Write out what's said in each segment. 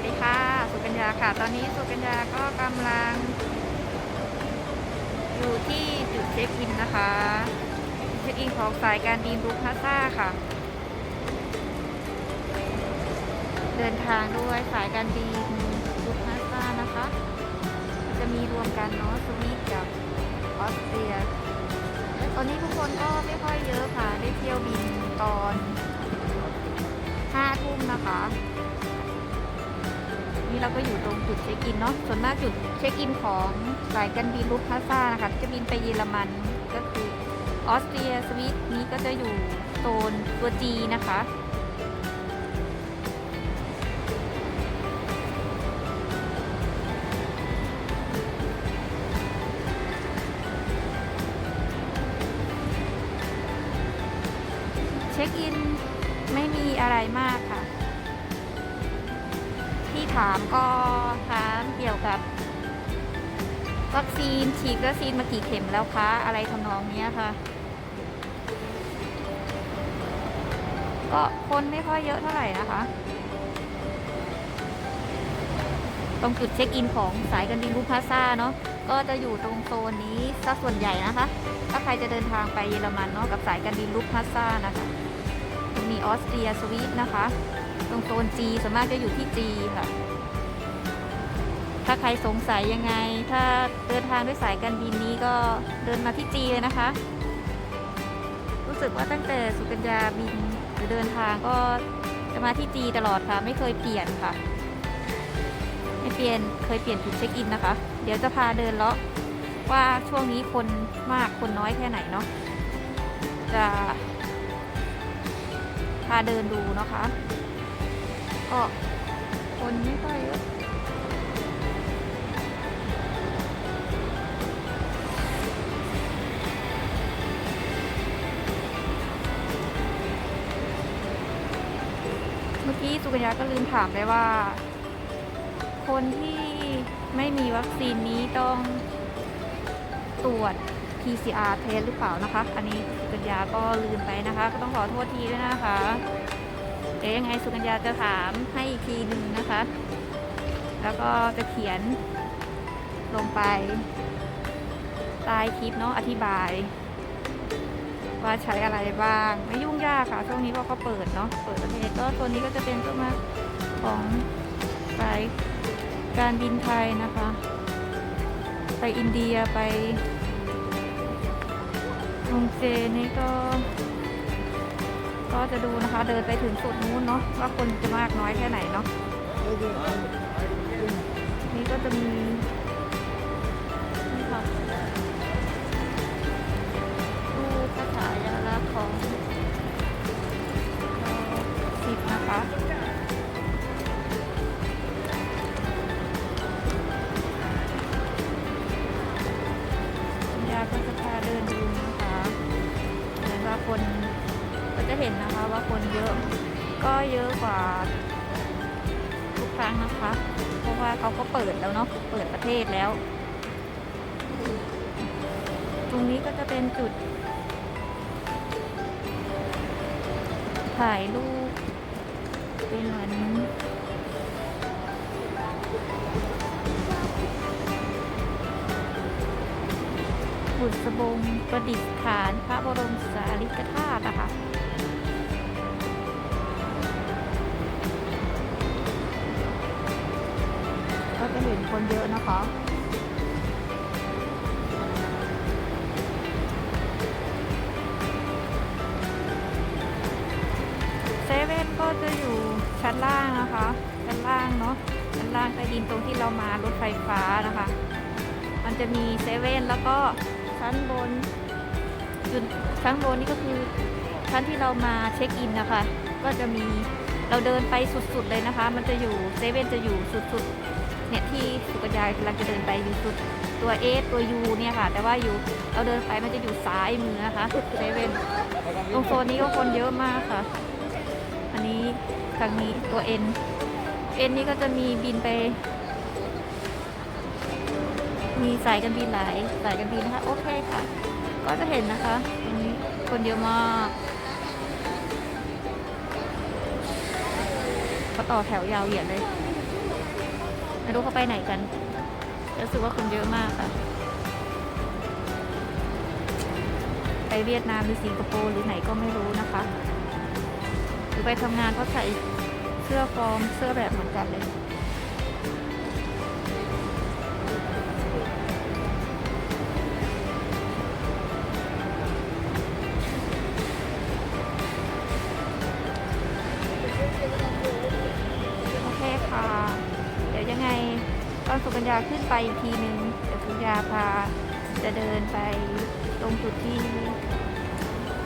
วัสดีค่ะ สุกัญญาค่ะ ตอนนี้สุกัญญาก็กำลัง อยู่ที่จุดเช็คอินนะคะ เช็คอินของสายการบินลูกพาซ่าค่ะ เดินทางด้วยสายการบินลูกพาซ่านะคะ จะมีรวมกันเนาะสวีทกับออสเตรีย ตอนนี้ทุกคนก็ไม่ค่อยเยอะค่ะ ได้เที่ยวบินตอน5ทุ่มนะคะ นี่เราก็อยู่ตรงจุดเช็คอินเนาะส่วนมากจุดเช็คอินของสายการบินลูฟพาซ่านะคะจะบินไปเยอรมันก็คือออสเตรียสวิตนี้ก็จะอยู่โซนตัวจีนะคะ วัคซีนฉีดวัคซีนมากี่เข็มแล้วคะอะไรทำนองเนี้ยค่ะ ก็คนไม่ค่อยเยอะเท่าไหร่นะคะ ตรงจุดเช็คอินของสายการบินลูพาซ่าเนาะก็จะอยู่ตรงโซนนี้ซะส่วนใหญ่นะคะ ถ้าใครจะเดินทางไปเยอรมันเนาะกับสายการบินลูพาซ่านะคะมีออสเตรียสวีทนะคะ ตรงโซน G ส่วนมากจะอยู่ที่ G ค่ะ ถ้าใครสงสัยยังไง ถ้าเดินทางด้วยสายการบินนี้ก็เดินมาที่ G เลยนะคะ รู้สึกว่าตั้งแต่สุกัญญาบินหรือเดินทางก็จะมาที่ G ตลอดค่ะ ไม่เคยเปลี่ยนค่ะ ไม่เปลี่ยนเคยเปลี่ยนจุดเช็คอินนะคะ เดี๋ยวจะพาเดินเลาะว่าช่วงนี้คนมากคนน้อยแค่ไหนเนาะจะพาเดินดูนะคะ ก็คนไม่ค่อยเยอะ เมื่สุกัญญาก็ลืมถามไปว่า คนที่ไม่มีวัคซีนนี้ต้องตรวจ PCR เทสหรือเปล่านะคะ อันนี้สุกัญญาก็ลืมไปนะคะ ก็ต้องขอโทษทีด้วยนะคะ เดี๋ยวยังไงสุกัญญาจะถามให้อีกทีหนึ่งนะคะ แล้วก็จะเขียนลงไปใต้คลิปเนาะอธิบาย ว่าใช้อะไรบ้าง ไม่ยุ่งยาก นี้ก็ก็เปิดเนาะเปิดประเทศก็ตัวนี้ก็จะเป็นตัวมาของสายการบินไทยนะคะ ไปอินเดียไปลงเจนี่ก็ ก็จะดูนะคะ เดินไปถึงสุดนู้นเนาะว่าคนจะมากน้อยแค่ไหนเนาะนี่ก็จะมีนี่ค่ะตู้คาถายาลักษณ์ของ เยอะกว่าทุกครั้งนะคะ เพราะว่าเขาก็เปิดแล้วเนาะเปิดประเทศแล้ว ตรงนี้ก็จะเป็นจุด ถ่ายรูปเป็นเหมือนบุษบงประดิษฐานพระบรมสารีริกธาตุนะคะ เห็นคนเยอะนะคะเซเว่นก็จะอยู่ชั้นล่างนะคะชั้นล่างเนาะชั้นล่างใต้ดินตรงที่เรามารถไฟฟ้านะคะ มันจะมีเซเว่นแล้วก็ชั้นบนจุดชั้นบนนี่ก็คือชั้นที่เรามาเช็คอินนะคะ ก็จะมีเราเดินไปสุดๆเลยนะคะ มันจะอยู่เซเว่นจะอยู่สุดๆ เนี่ยที่สุกัญญากำลังจะเดินไปอยู่สุดตัวเอสตัวยูเนี่ยค่ะ แต่ว่าอยู่เราเดินไปมันจะอยู่ซ้ายมือนะคะเซเว่นตรงโซนนี้ก็คนเยอะมากค่ะ อันนี้ทางนี้ตัว N N นี่ก็จะมีบินไป มีสายการบินหลายสายการบินนะคะ โอเคค่ะ ก็จะเห็นนะคะตรงนี้คนเยอะมากเขาต่อแถวยาวเหยียดเลย ไม่รู้เขาไปไหนกัน รู้สึกว่าคนเยอะมากค่ะ ไปเวียดนามหรือสิงคโปร์หรือไหนก็ไม่รู้นะคะ หรือไปทำงานก็ใส่เสื้อฟอร์มเสื้อแบบเหมือนกันเลย ญญาขึ้นไปอีกทีหนึ่งเดี๋ยวสุกัญญาพาจะเดินไปตรงจุดที่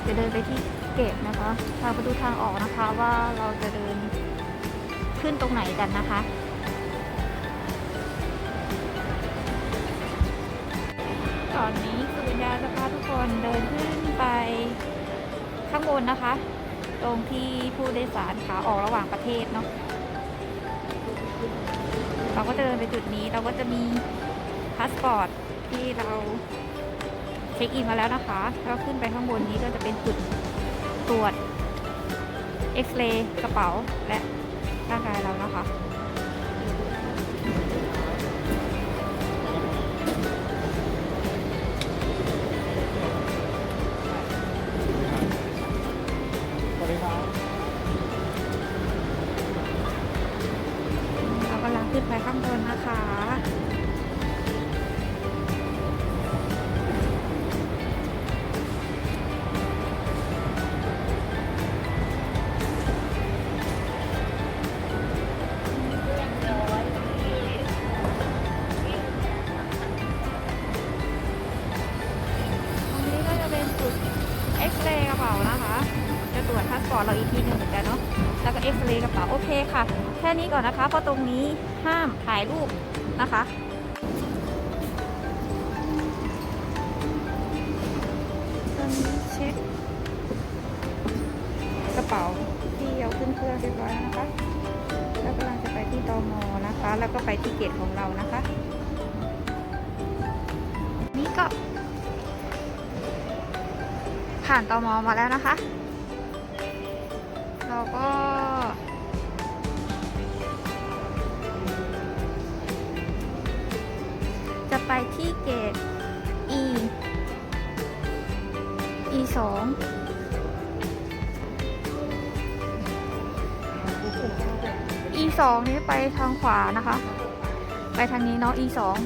จะเดินไปที่เก็บนะคะพาไปดูทางออกนะคะว่าเราจะเดินขึ้นตรงไหนกันนะคะตอนนี้สุกัญญาจะพาทุกคนเดินขึ้นไปข้างบนนะคะ ตรงที่ผู้โดยสารขาออกระหว่างประเทศเนาะ เราก็จะเดินไปจุดนี้เราก็จะมีพาสปอร์ตที่เราเช็คอินมาแล้วนะคะแล้วขึ้นไปข้างบนนี้ก็จะเป็นจุดตรวจเอ็กซเรย์กระเป๋าและร่างกายเรานะคะ ไปข้างบนนะคะ ค่ะ แค่นี้ก่อนนะคะ เพราะตรงนี้ห้ามถ่ายรูปนะคะตอนนี้เช็คกระเป๋าที่เอาขึ้นเครื่องเรียบร้อยแล้วนะคะ แล้วกำลังจะไปที่ตมนะคะ แล้วก็ไปที่เกตของเรานะคะ นี่ก็ ผ่านตมมาแล้วนะคะ เราก็ ไปที่เกต E E สอง E สองนี้ไปทางขวานะคะ ไปทางนี้เนาะ E สอง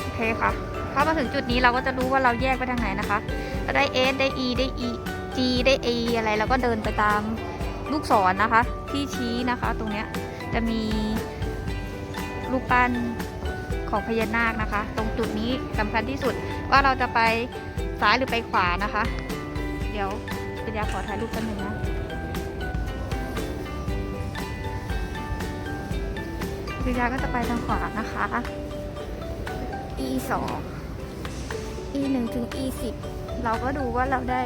โอเคค่ะถ้ามาถึงจุดนี้เราก็จะรู้ว่าเราแยกไปทางไหนนะคะจะได้ S ได้ E ได้ E G ได้ A อะไรเราก็เดินไปตามลูกศรนะคะ ที่ชี้นะคะ ตรงเนี้ยจะมีรูปปั้น ของพญานาคนะคะ ตรงจุดนี้สำคัญที่สุดว่าเราจะไปซ้ายหรือไปขวานะคะ เดี๋ยวปัญญาขอถ่ายรูปกันหนึ่งนะปัญญาก็จะไปทางขวานะคะ E สอง E หนึ่งถึง E สิบเราก็ดูว่าเราได้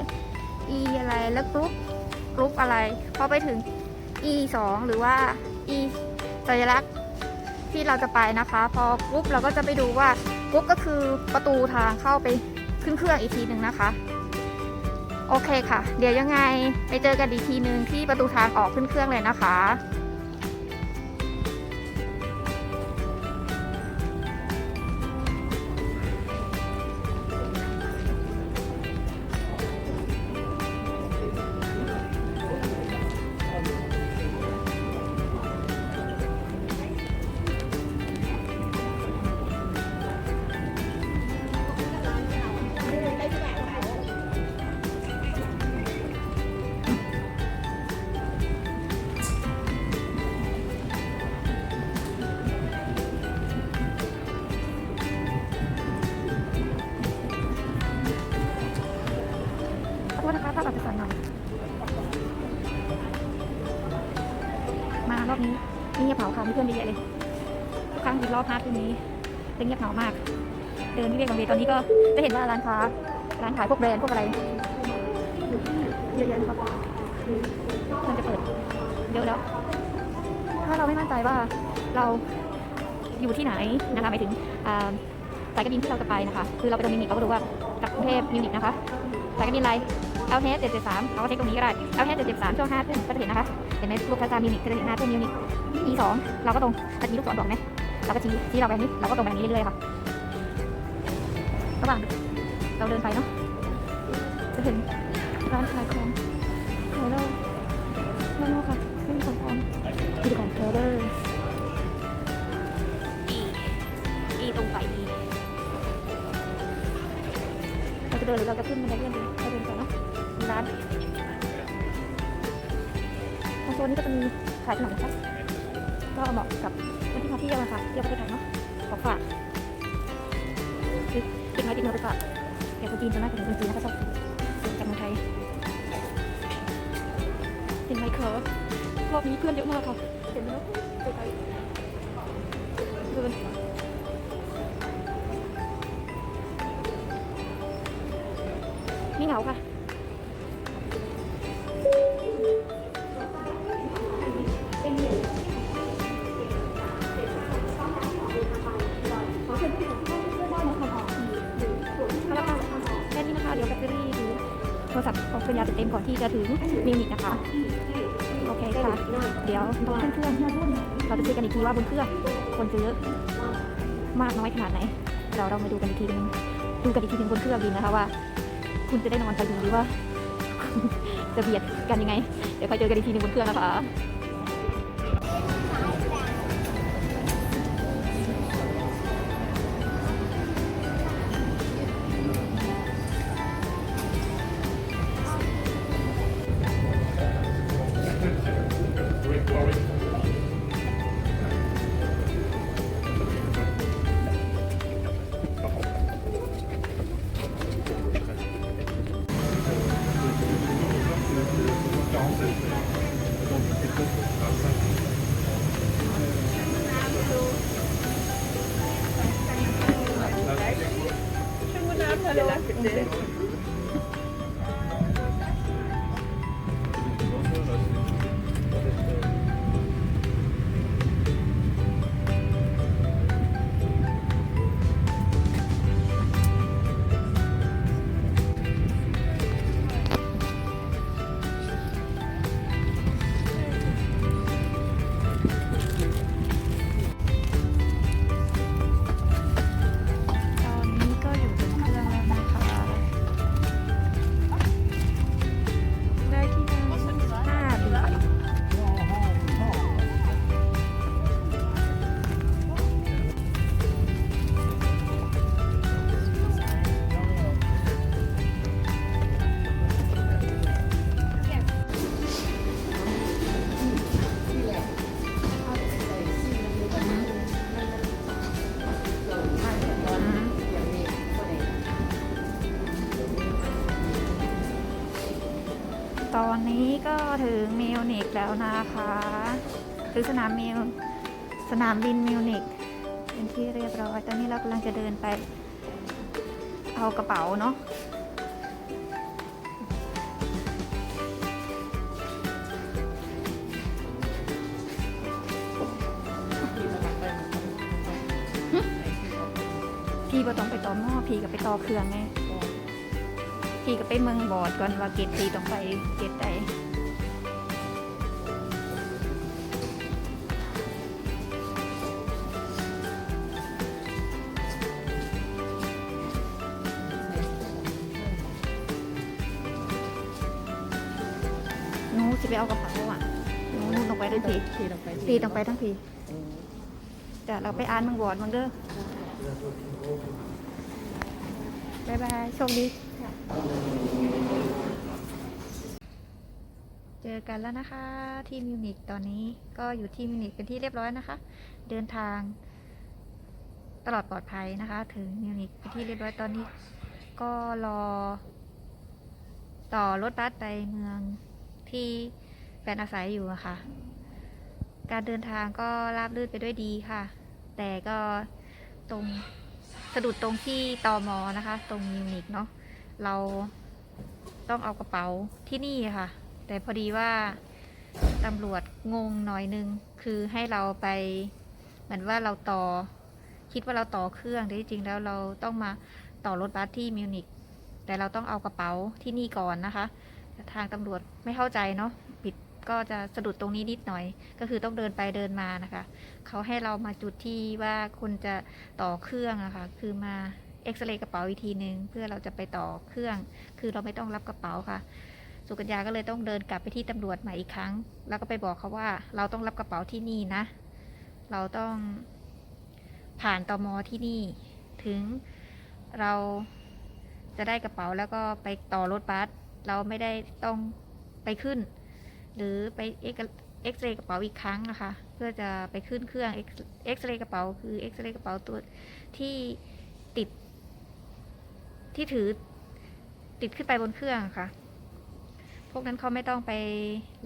E อะไรแล้วกรุ๊ปกรุ๊ปอะไรพอไปถึง E สองหรือว่า E สัญลักษณ์ ที่เราจะไปนะคะ พอกรุ๊ปเราก็จะไปดูว่ากรุ๊ปก็คือประตูทางเข้าไปขึ้นเครื่องอีกทีหนึ่งนะคะ โอเคค่ะ เดี๋ยวยังไงไปเจอกันอีกทีหนึ่งที่ประตูทางออกขึ้นเครื่องเลยนะคะ รั้อบพาร์ทตรงนี้จะเงียบเหงามาก เดินที่เรียกบางเวตอนนี้ก็จะเห็นว่าร้านค้าร้านขายพวกแบรนด์พวกอะไรเยอะแยะเลยครับมันจะเปิดเยอะแล้ว ถ้าเราไม่มั่นใจว่าเราอยู่ที่ไหนนะคะหมายถึงสายการบินที่เราจะไปนะคะ คือเราไปตรงมิวนิกเราก็ดูว่าจากกรุงเทพมิวนิกนะคะสายการบินอะไร l h 773เราก็เช็คตรงนี้ก็ได้ l h 773ช่วง5ทุ่มก็จะเห็นนะคะ เห็นไหมลูกกระจามิวนิกจะเห็นหน้าเพื่อนมิวนิก E สองเราก็ตรงจะมีลูกศรบอกไหม เราก็ชี้ชี้เราไปนี้เราก็ตรงไปอย่างนี้เรื่อยๆค่ะระหว่างเราเดินไปเนาะจะเห็นร้านขายของขายเราไม่รู้ค่ะไม่มีของพร้อมที่ดูก่อนเทเลอร์ E E ตรงไป E เราจะเดินหรือเราจะขึ้นบันไดเลื่อนดีเราเดินก่อนเนาะมีร้านทางโซนนี้ก็จะมีขายขนมนะคะ ก็เหมาะกับคนที่มาเที่ยวนะคะเที่ยวประเทศไทยเนาะขอฝากคือติดไม้ติดมือไปฝากแกคนจีนส่วนมากเป็นคนจีนนะคะชอบจากเมืองไทยเห็นไหมคะรอบนี้เพื่อนเยอะมากค่ะเห็นไหมคะไปไกลเดินไม่เหงาค่ะ ว่าบนเครื่องคนจะเยอะมากน้อยขนาดไหน เราเรามาดูกันอีกทีนึงดูกันอีกทีนึงบนเครื่องดีนะคะว่า คุณจะได้นอนไปดีหรือว่า จะเบียดกันยังไง เดี๋ยวค่อยเจอกันอีกทีหนึงบนเครื่องนะคะ อนนี้ก็ถึงมิวนิกแล้วนะคะคือสนามมิวสนามบินมิวนิกเป็นที่เรียบร้อย ตอนนี้เรากำลังจะเดินไป เอากระเป๋าเนาะพี่ก็ต้องไปต่อหม้อพี่ก็ไปต่อเครื่องไง พี่ก็ไปเมืองบอดก่อนว่าเกตพี่ต้องไปเกตใดหนูจะไปเอากระเป๋าอะหนูหนูต้องไปทั้งทีขี่ลงไปตีต้องไปทั้งทีแต่เราไปอ่านเมืองบอดเมืองเด้อบายบายโชคดี เจอกันแล้วนะคะที่มิวนิกตอนนี้ก็อยู่ที่มิวนิกเป็นที่เรียบร้อยนะคะ เดินทางตลอดปลอดภัยนะคะ ถึงมิวนิกเป็นที่เรียบร้อยตอนนี้ ก็รอ ต่อรถบัสไปเมืองที่แฟนอาศัยอยู่อะค่ะ การเดินทางก็ราบรื่นไปด้วยดีค่ะ แต่ก็ตรงสะดุดตรงที่ตอมอนะคะ ตรงมิวนิกเนาะ เราต้องเอากระเป๋าที่นี่ค่ะ แต่พอดีว่าตำรวจงงหน่อยนึง คือให้เราไปเหมือนว่าเราต่อ คิดว่าเราต่อเครื่องแต่ที่จริงแล้วเราต้องมาต่อรถบัสที่มิวนิกแต่เราต้องเอากระเป๋าที่นี่ก่อนนะคะ ทางตำรวจไม่เข้าใจเนาะปิดก็จะสะดุดตรงนี้นิดหน่อย ก็คือต้องเดินไปเดินมานะคะ เขาให้เรามาจุดที่ว่าคุณจะต่อเครื่องอะคะ่ะคือมา เอ็กซเรย์กระเป๋าอีกทีหนึ่งเพื่อเราจะไปต่อเครื่อง คือเราไม่ต้องรับกระเป๋าค่ะ สุกัญญาก็เลยต้องเดินกลับไปที่ตำรวจใหม่อีกครั้ง แล้วก็ไปบอกเขาว่าเราต้องรับกระเป๋าที่นี่นะ เราต้องผ่านตอมอที่นี่ ถึงเราจะได้กระเป๋าแล้วก็ไปต่อรถบัสเราไม่ได้ต้องไปขึ้น หรือไปเอ็กเอ็กซเรย์กระเป๋าอีกครั้งนะคะ เพื่อจะไปขึ้นเครื่องเอ็กซเรย์กระเป๋าคือเอ็กซเรย์กระเป๋าตัวที่ติด ที่ถือติดขึ้นไปบนเครื่องค่ะ พวกนั้นเขาไม่ต้องไป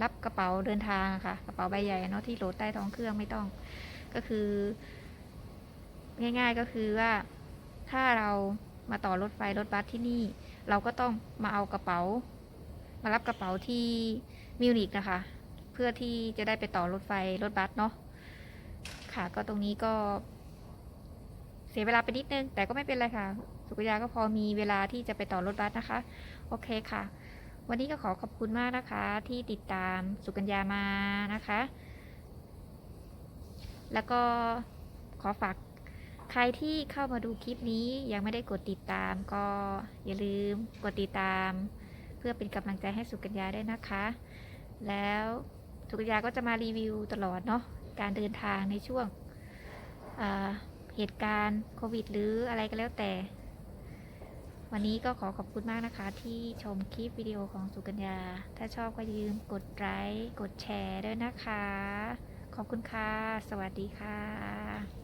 รับกระเป๋าเดินทางค่ะ กระเป๋าใบใหญ่เนาะที่โหลดใต้ท้องเครื่องไม่ต้อง ก็คือ ง่ายๆก็คือว่าถ้าเรามาต่อรถไฟรถบัสที่นี่ เราก็ต้องมาเอากระเป๋า มารับกระเป๋าที่มิวนิกนะคะ เพื่อที่จะได้ไปต่อรถไฟรถบัสเนาะค่ะก็ตรงนี้ก็ เสียเวลาไปนิดนึง แต่ก็ไม่เป็นไรค่ะ สุกัญญาก็พอมีเวลาที่จะไปต่อรถบัสนะคะ โอเคค่ะ วันนี้ก็ขอขอบคุณมากนะคะ ที่ติดตามสุกัญญามานะคะ แล้วก็ขอฝากใครที่เข้ามาดูคลิปนี้ยังไม่ได้กดติดตามก็อย่าลืมกดติดตาม เพื่อเป็นกำลังใจให้สุกัญญาได้นะคะ แล้วสุกัญญาก็จะมารีวิวตลอดเนาะการเดินทางในช่วงเหตุการณ์โควิด หรืออะไรก็แล้วแต่ วันนี้ก็ขอขอบคุณมากนะคะ ที่ชมคลิปวิดีโอของสุกัญญา ถ้าชอบก็อย่าลืมกดไลค์กดแชร์ด้วยนะคะ ขอบคุณค่ะ สวัสดีค่ะ